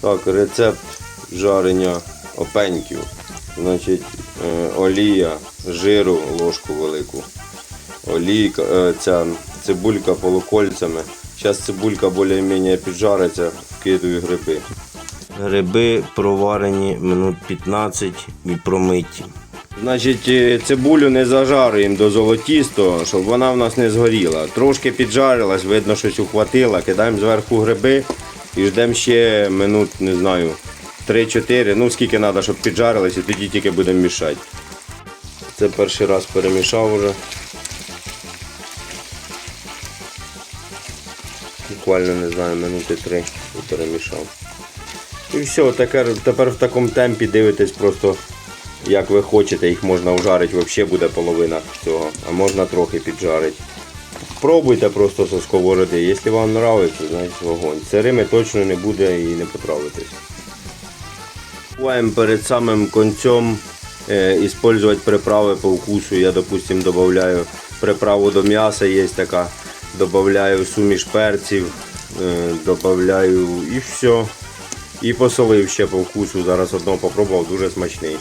Так, рецепт жарення опеньків. Значить, е, олія, жиру ложку велику. Олійка, е, ця цибулька полукольцями. Зараз цибулька більш-менш піджариться, вкидаю гриби. Гриби проварені минут 15 і промиті. Значить, е, цибулю не зажарюємо до золотістого, щоб вона в нас не згоріла. Трошки піджарилась, видно, щось ухватила. Кидаємо зверху гриби і ждемо ще минут, не знаю, 3-4, ну скільки треба, щоб піджарилась, і тоді тільки будемо мішати. Це перший раз перемішав вже. Буквально не знаю, минути три і перемішав. І все, тепер, в такому темпі дивитесь просто, як ви хочете, їх можна вжарити, взагалі буде половина цього, а можна трохи піджарити. Пробуйте просто со сковороди, якщо вам подобається, значить вогонь. Сирими точно не буде і не потравитесь. Буваємо перед самим концем е, использовать приправи по вкусу. Я, допустим, добавляю приправу до м'яса, є така. Добавляю суміш перців, е, добавляю і все. І посолив ще по вкусу. Зараз одного попробував, дуже смачний.